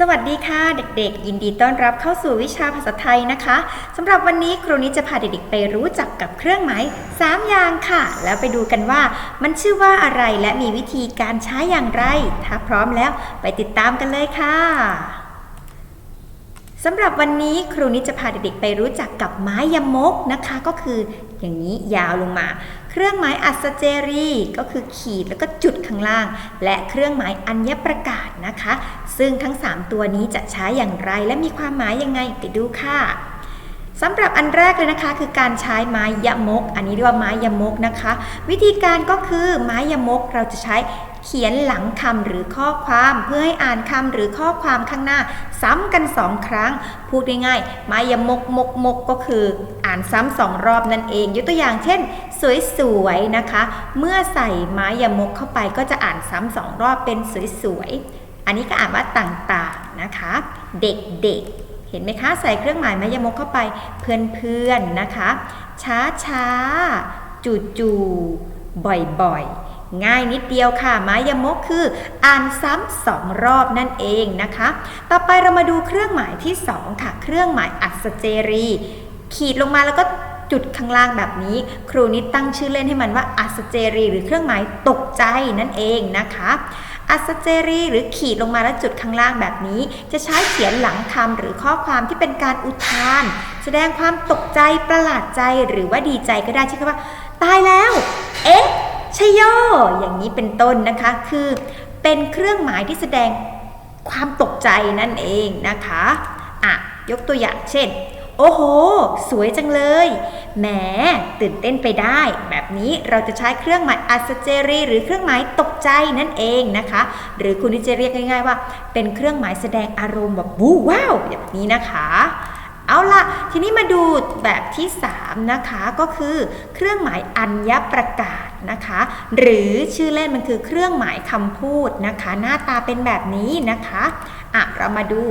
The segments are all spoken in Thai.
สวัสดีค่ะเด็กๆ ยินดีต้อนรับเข้าสู่วิชาภาษาไทยนะคะสำหรับวันนี้ครูนิดจะพาเด็กๆไปรู้จักกับเครื่องหมาย3อย่างค่ะ แล้วไปดูกันว่ามันชื่อว่าอะไรและมีวิธีการใช้อย่างไร ถ้าพร้อมแล้วไปติดตามกันเลยค่ะ สำหรับวันนี้ครูนิจะพาเด็กๆไปรู้จักกับไม้ยมกนะคะ ก็คืออย่างนี้ยาวลงมา เครื่องหมายอัศเจรีก็คือขีดแล้วก็จุดข้างล่าง และเครื่องหมายอัญญประกาศนะคะ ซึ่งทั้ง 3 ตัวนี้จะใช้อย่างไรและมีความหมายยังไงไปดูค่ะสำหรับอันแรกเลยนะคะคือการใช้ไม้ยมก อันนี้เรียกว่าไม้ยมกนะคะ วิธีการก็คือไม้ยมกเราจะใช้ เขียนหลังคำหรือข้อความเพื่อให้อ่านคำหรือข้อความข้างหน้า ซ้ำกันสองครั้ง พูดง่ายๆไม้ยมกมกมกก็คือ อ่านซ้ำสองรอบนั่นเอง ยกตัวอย่างเช่น สวยๆนะคะ เมื่อใส่ไม้ยมกเข้าไปก็จะอ่านซ้ำสองรอบเป็นสวยๆอันนี้ก็อ่านว่าต่างๆนะคะ เด็กๆเห็นไหมคะ ใส่เครื่องหมายไม้ยมกเข้าไปเพื่อนๆนะคะ ช้าช้าจู่จู่บ่อยๆ ง่ายนิดเดียวค่ะ ไม้ยมกคือ อ่านซ้ำสองรอบนั่นเองนะคะ ต่อไปเรามาดูเครื่องหมายที่สองค่ะ เครื่องหมายอัศเจรี ขีดลงมาแล้วก็จุดข้างล่างแบบนี้ ครูนิดตั้งชื่อเล่นให้มันว่าอัศเจรี หรือเครื่องหมายตกใจนั่นเองนะคะอัศเจรีหรือขีดลงมาแล้วจุดข้างล่างแบบนี้ จะใช้เขียนหลังคำหรือข้อความที่เป็นการอุทาน แสดงความตกใจประหลาดใจหรือว่าดีใจก็ได้ใช่ไหมว่า ตายแล้ว เอ๊ะ ชโยอย่างนี้เป็นต้นนะคะคือเป็นเครื่องหมายที่แสดงความตกใจนั่นเองนะคะอะยกตัวอย่างเช่น โอ้โห สวยจังเลยแหมตื่นเต้นไปได้ แบบนี้เราจะใช้เครื่องหมายอัศเจรีหรือเครื่องหมายตกใจนั่นเองนะคะ หรือคุณนิจะเรียกง่าย ๆ ว่า เป็นเครื่องหมายแสดงอารมณ์แบบวู้ว้าวแบบนี้นะคะ เอาละทีนี้มาดู แบบที่ 3 นะคะก็คือเครื่องหมายอัญญประกาศนะคะ หรือชื่อเล่นมันคือเครื่องหมายคำพูดนะคะ หน้าตาเป็นแบบนี้นะคะอะเรามาดู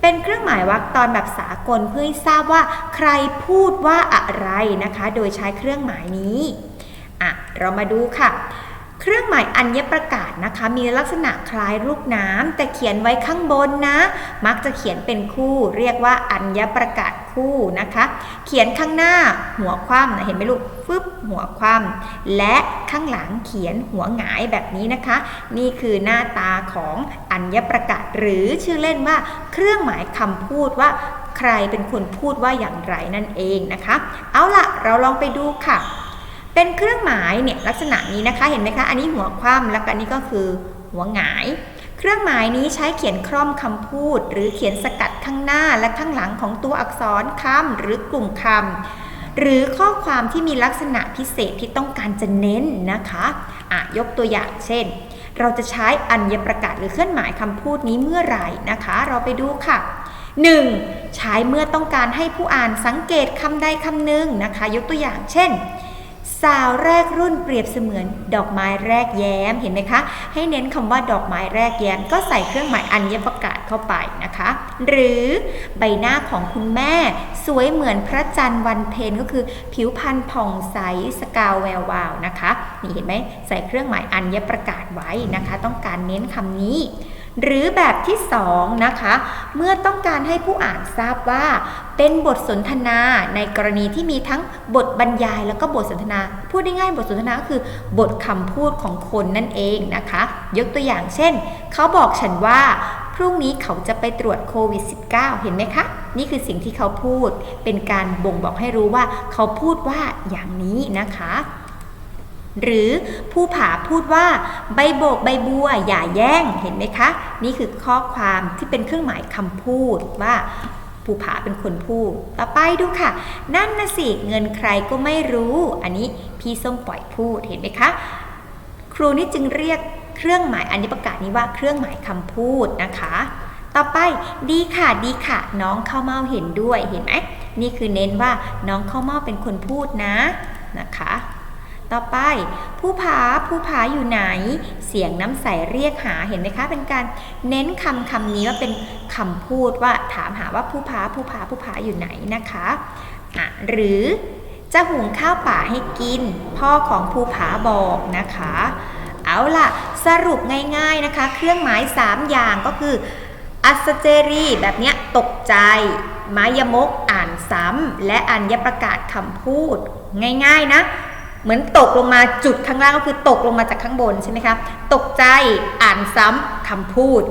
เป็นเครื่องหมายวรรคตอนแบบสากลเพื่อให้ทราบว่าใครพูดว่าอะไรนะคะ โดยใช้เครื่องหมายนี้อะเรามาดูค่ะเครื่องหมายอัญญประกาศนะคะ มีลักษณะคล้ายรูปน้ำแต่เขียนไว้ข้างบนนะ มักจะเขียนเป็นคู่ เรียกว่าอัญญประกาศ คู่นะคะ เขียนข้างหน้าหัวคว่ำนะเห็นไหมลูกฟึบหัวคว่ำและข้างหลังเขียนหัวหงายแบบนี้นะคะ นี่คือหน้าตาของอัญญประกาศ หรือชื่อเล่นว่าเครื่องหมายคำพูดว่าใครเป็นคนพูดว่าอย่างไรนั่นเองนะคะ เอาละเราลองไปดูค่ะ เป็นเครื่องหมายเนี่ยลักษณะนี้นะคะเห็นไหมคะ อันนี้หัวคว่ำแล้วก็นนี้ก็คือหัวหงาย เครื่องหมายนี้ใช้เขียนคร่อมคำพูด หรือเขียนสกัดข้างหน้าและข้างหลังของตัวอักษรคำหรือกลุ่มคำหรือข้อความที่มีลักษณะพิเศษที่ต้องการจะเน้นนะคะอะยกตัวอย่างเช่น เราจะใช้อัญญประกาศหรือเคลื่อนหมายคำพูดนี้เมื่อไหร่นะคะ เราไปดูค่ะ 1. ใช้เมื่อต้องการให้ผู้อ่านสังเกตคำใดคำหนึ่งนะคะ ยกตัวอย่างเช่น สาวแรกรุ่นเปรียบเสมือนดอกไม้แรกแย้มเห็นไหมคะ ให้เน้นคำว่าดอกไม้แรกแย้ม ก็ใส่เครื่องหมายอัญญประกาศเข้าไปนะคะ หรือใบหน้าของคุณแม่ สวยเหมือนพระจันทร์วันเพ็ญก็คือผิวพรรณผ่องใสสกาวแวววาวนะคะนี่เห็นไหมใส่เครื่องหมายอัญญประกาศไว้นะคะ ต้องการเน้นคำนี้ หรือแบบที่2นะคะเมื่อต้องการให้ผู้อ่านทราบว่า เป็นบทสนทนาในกรณีที่มีทั้งบทบรรยายแล้วก็บทสนทนาพูดได้ง่ายบทสนทนาก็คือบทคำพูดของคนนั่นเองนะคะ ยกตัวอย่างเช่น เขาบอกฉันว่าพรุ่งนี้เขาจะไปตรวจโควิด -19 เห็นไหมคะ นี่คือสิ่งที่เขาพูดเป็นการบ่งบอกให้รู้ว่าเขาพูดว่าอย่างนี้นะคะ หรือผู้ผาพูดว่าใบโบกใบบัวอย่าแย่งเห็นไหมคะ นี่คือข้อความที่เป็นเครื่องหมายคำพูดว่าผู้ผาเป็นคนพูด ต่อไปดูค่ะ นั่นนะสิ เงินใครก็ไม่รู้ อันนี้พี่ส้มปล่อยพูด เห็นไหมคะ ครูนี่จึงเรียกเครื่องหมายอัญญประกาศนี้ว่าเครื่องหมายคำพูดนะคะ ต่อไปดีค่ะดีค่ะ น้องข้าวเมาเห็นด้วย เห็นไหม นี่คือเน้นว่าน้องข้าวเมาเป็นคนพูดนะนะคะ ต่อไปผู้ผาผู้ผาอยู่ไหน เสียงน้ำใสเรียกหาเห็นไหมคะเป็นการเน้นคำคำนี้ว่าเป็นคำพูดว่าถามหาว่าผู้ผาผู้ผาผู้ผาอยู่ไหนนะคะอะหรือจะหุงข้าวป่าให้กิน พ่อของภูผาบอกนะคะ เอาล่ะ สรุปง่ายๆนะคะ เครื่องหมาย 3 อย่างก็คือ อัศเจรีแบบเนี้ยตกใจ มายมกอ่านซ้ำและอัญญประกาศคำพูด ง่ายๆนะ เหมือนตกลงมาจุดข้างล่างก็คือตกลงมาจากข้างบนใช่ไหมคะ ตกใจอ่านซ้ำคำพูด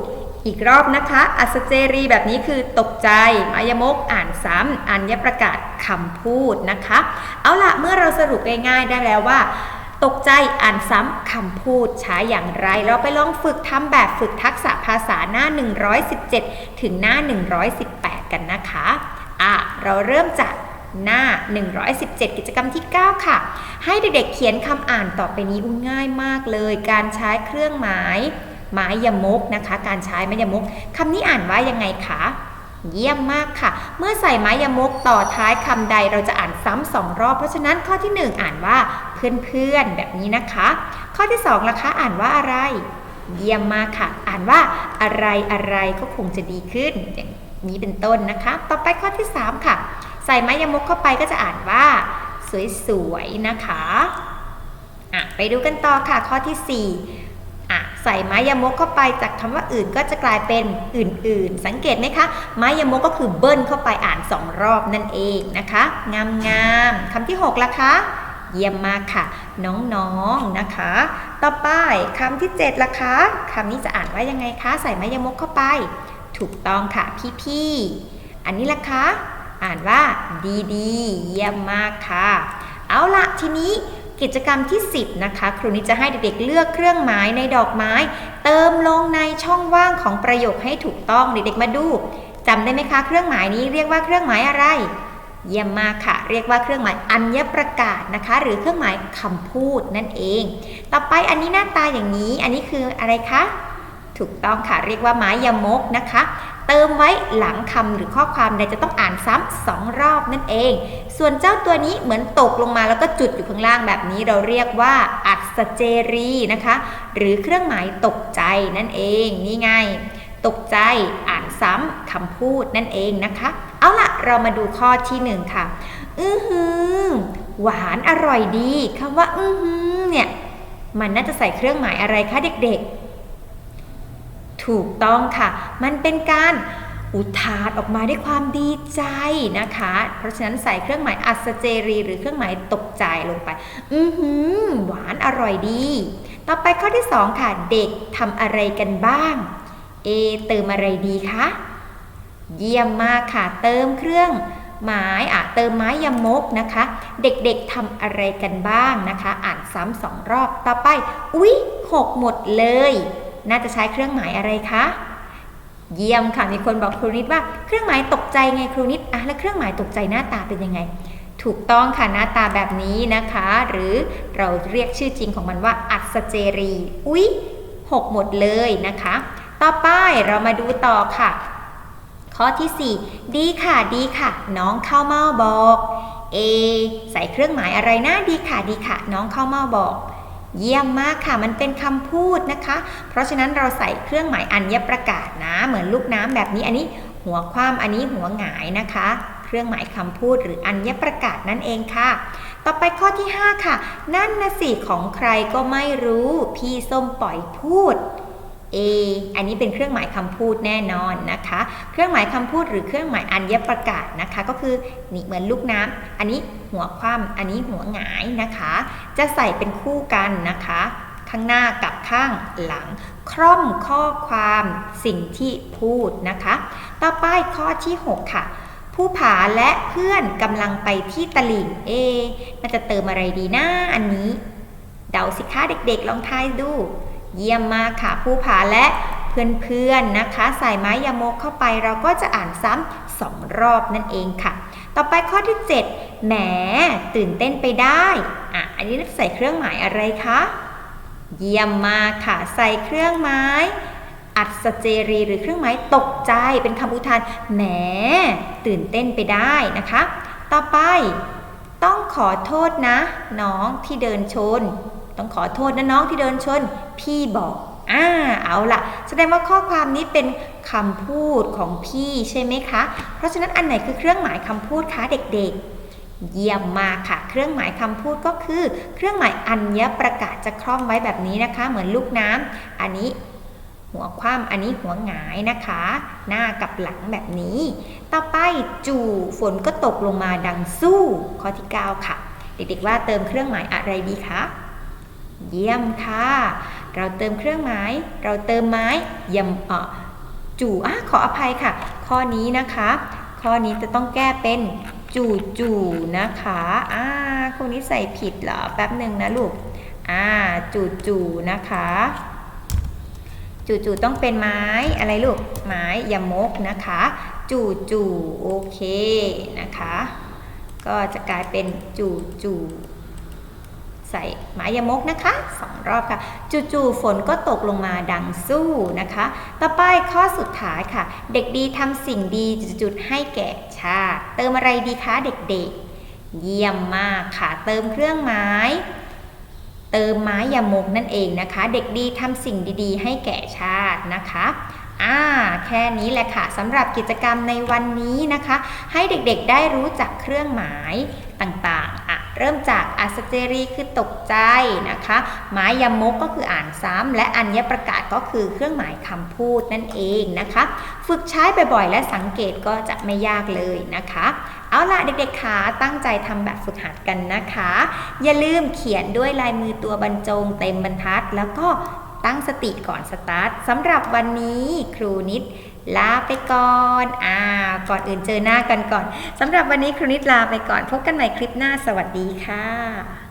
อีกรอบนะคะ อัศเจรีแบบนี้คือตกใจมายมกอ่านซ้ำอัญญประกาศคำพูดนะคะ เอาละเมื่อเราสรุปง่ายๆได้แล้วว่าตกใจอ่านซ้ำคำพูดใช้อย่างไร เราไปลองฝึกทำแบบฝึกทักษะภาษาหน้า 117 ถึงหน้า 118 กันนะคะ อะ เราเริ่มจาก หน้า 117 กิจกรรมที่ 9 ค่ะ ให้เด็กๆเขียนคำอ่านต่อไปนี้อุ้ง่ายมากเลย การใช้เครื่องหมายไม้ยมกนะคะ การใช้ไม้ยมกคำนี้อ่านว่ายังไงคะเยี่ยมมากค่ะ เมื่อใส่ไม้ยมกต่อท้ายคำใดเราจะอ่านซ้ำสองรอบ เพราะฉะนั้นข้อที่ 1 อ่านว่าเพื่อนๆแบบนี้นะคะ ข้อที่2ล่ะคะอ่านว่าอะไร เยี่ยมมากค่ะ อ่านว่าอะไรอะไรก็คงจะดีขึ้นอย่างนี้เป็นต้นนะคะ ต่อไปข้อที่ 3 ค่ะ ใส่ไม้ยมกเข้าไปก็จะอ่านว่า สวยๆนะคะอะไปดูกันต่อค่ะข้อที่4อะใส่ไม้ยมกเข้าไปจากคำว่าอื่นก็จะกลายเป็นอื่นๆ สังเกตไหมคะไม้ยมกก็คือเบิ้ลเข้าไปอ่านสองรอบนั่นเองนะคะ งามๆคำที่6ละคะเยี่ยมมากค่ะ น้องๆนะคะ ต่อไปคำที่7ล่ะคะคำนี้จะอ่านว่ายังไงคะ ใส่ไม้ยมกเข้าไป ถูกต้องค่ะพี่ๆอันนี้ล่ะคะ อ่านว่าดีๆเยี่ยมมากค่ะ เอาละทีนี้กิจกรรมที่ 10 นะคะ ครูนิดจะให้เด็กๆเลือกเครื่องหมายในดอกไม้ เติมลงในช่องว่างของประโยคให้ถูกต้องเด็กๆมาดูจำได้ไหมคะ เครื่องหมายนี้เรียกว่าเครื่องหมายอะไร เยี่ยมมากค่ะ เรียกว่าเครื่องหมายอัญญประกาศนะคะ หรือเครื่องหมายคำพูดนั่นเอง ต่อไปอันนี้หน้าตาอย่างนี้ อันนี้คืออะไรคะถูกต้องค่ะเรียกว่าไม้ยมกนะคะ เติมไว้หลังคำหรือข้อความใดจะต้องอ่านซ้ำสองรอบนั่นเอง ส่วนเจ้าตัวนี้เหมือนตกลงมาแล้วก็จุดอยู่ข้างล่างแบบนี้เราเรียกว่าอัศเจรีนะคะ หรือเครื่องหมายตกใจนั่นเองนี่ไง ตกใจอ่านซ้ำคำพูดนั่นเองนะคะ เอาละเรามาดูข้อที่หนึ่งค่ะ อือหือหวานอร่อยดีคำว่า อือหือเนี่ยมันน่าจะใส่เครื่องหมายอะไรคะเด็กๆ ถูกต้องค่ะ มันเป็นการอุทานออกมาด้วยความดีใจนะคะ เพราะฉะนั้นใส่เครื่องหมายอัศเจรี หรือเครื่องหมายตกใจลงไป อือหือ หวานอร่อยดี ต่อไปข้อที่สองค่ะ เด็กทำอะไรกันบ้าง เอ เติมอะไรดีคะ เยี่ยมมากค่ะ เติมเครื่องหมายอะเติมไม้ยมกนะคะ เด็กๆทำอะไรกันบ้างนะคะ อ่านซ้ำสองรอบ ต่อไป อุ๊ยหกหมดเลย น่าจะใช้เครื่องหมายอะไรคะ เยี่ยมค่ะ มีคนบอกครูนิดว่าเครื่องหมายตกใจไงครูนิดอะแล้วเครื่องหมายตกใจหน้าตาเป็นยังไง ถูกต้องค่ะหน้าตาแบบนี้นะคะ หรือเราเรียกชื่อจริงของมันว่า อัศเจรี อุ๊ยหกหมดเลยนะคะ ต่อไปเรามาดูต่อค่ะ ข้อที่ 4 ดีค่ะดีค่ะ น้องข้าวเม่าบอก A ใส่เครื่องหมายอะไรนะดีค่ะดีค่ะ น้องข้าวเม่าบอก เยี่ยมมากค่ะ มันเป็นคำพูดนะคะ เพราะฉะนั้นเราใส่เครื่องหมายอัญญประกาศนะ เหมือนลูกน้ำแบบนี้ อันนี้หัวความอันนี้หัวหงายนะคะ เครื่องหมายคำพูดหรืออัญญประกาศนั่นเองค่ะ ต่อไปข้อที่ 5 ค่ะ นั่นนะสิของใครก็ไม่รู้ พี่ส้มปล่อยพูด A อันนี้เป็นเครื่องหมายคำพูดแน่นอนนะคะ เครื่องหมายคำพูดหรือเครื่องหมายอัญญประกาศนะคะ ก็คือนี่เหมือนลูกน้ำอันนี้หัวคว่ำอันนี้หัวหงายนะคะ จะใส่เป็นคู่กันนะคะ ข้างหน้ากับข้างหลัง คร่อมข้อความสิ่งที่พูดนะคะ ต่อไปข้อที่ 6 ค่ะผู้ผาและเพื่อนกำลังไปที่ตลิ่ง A น่าจะเติมอะไรดีนะอันนี้ เดาสิคะเด็กๆลองทายดู เยี่ยมมากค่ะผู้ผาและเพื่อนๆนะคะ ใส่ไม้ยามกเข้าไปเราก็จะอ่านซ้ำสองรอบนั่นเองค่ะ ต่อไปข้อที่ 7 แหมตื่นเต้นไปได้อะอันนี้ใส่เครื่องหมายอะไรคะเยี่ยมมากค่ะ ใส่เครื่องหมายอัศเจรีหรือเครื่องหมายตกใจเป็นคำอุทานแหมตื่นเต้นไปได้นะคะ ต่อไป ต้องขอโทษนะ น้องที่เดินชน ต้องขอโทษนะน้องที่เดินชน พี่บอกอ่าเอาละแสดงว่าข้อความนี้เป็นคำพูดของพี่ใช่ไหมคะ เพราะฉะนั้นอันไหนคือเครื่องหมายคำพูดคะเด็กๆ เยี่ยมมากค่ะ เครื่องหมายคำพูดก็คือ เครื่องหมายอัญญประกาศจะคล่อมไว้แบบนี้นะคะ เหมือนลูกน้ำอันนี้หัวคว่ำอันนี้หัวหงายนะคะ หน้ากับหลังแบบนี้ ต่อไปจู่ฝนก็ตกลงมาดังสู้ข้อที่ 9 ค่ะ เด็กๆว่าเติมเครื่องหมายอะไรดีคะ เยี่ยมค่ะ เราเติมเครื่องหมาย เราเติมไม้ยำเออจู่อะขออภัยค่ะ ข้อนี้นะคะ ข้อนี้จะต้องแก้เป็นจู่จู่นะคะอ่าคนนี้ใส่ผิดเหรอ แป๊บหนึ่งนะลูก อ่า จู่จู่นะคะ จู่จู่ต้องเป็นไม้อะไรลูก ไม้ยมกนะคะ จู่จู่โอเคนะคะ ก็จะกลายเป็นจู่จู่ ใส่ไม้ยมกนะคะสองรอบค่ะ จู่ๆฝนก็ตกลงมาดังสู้นะคะ ต่อไปข้อสุดท้ายค่ะ เด็กดีทำสิ่งดีจุดๆให้แก่ชาติเติมอะไรดีคะเด็กๆ เยี่ยมมากค่ะ เติมเครื่องหมายเติมไม้ยมกนั่นเองนะคะ เด็กดีทำสิ่งดีๆ ให้แก่ชาตินะคะอ่าแค่นี้แหละค่ะสำหรับกิจกรรมในวันนี้นะคะ ให้เด็กๆได้รู้จักเครื่องหมายต่างๆ เริ่มจากอัสเจรีคือตกใจนะคะไม้ยมกก็คืออ่านซ้ำและอัญญประกาศก็คือเครื่องหมายคำพูดนั่นเองนะคะ ฝึกใช้บ่อยๆ และสังเกตก็จะไม่ยากเลยนะคะ เอาล่ะเด็กๆขาตั้งใจทำแบบฝึกหัดกันนะคะ อย่าลืมเขียนด้วยลายมือตัวบรรจงเต็มบรรทัด แล้วก็ตั้งสติก่อนสตาร์ทสำหรับวันนี้ครูนิด ลาไปก่อน อ่า ก่อนอื่นเจอหน้ากันก่อนสำหรับวันนี้ครูนิดลาไปก่อน พบกันใหม่คลิปหน้าสวัสดีค่ะ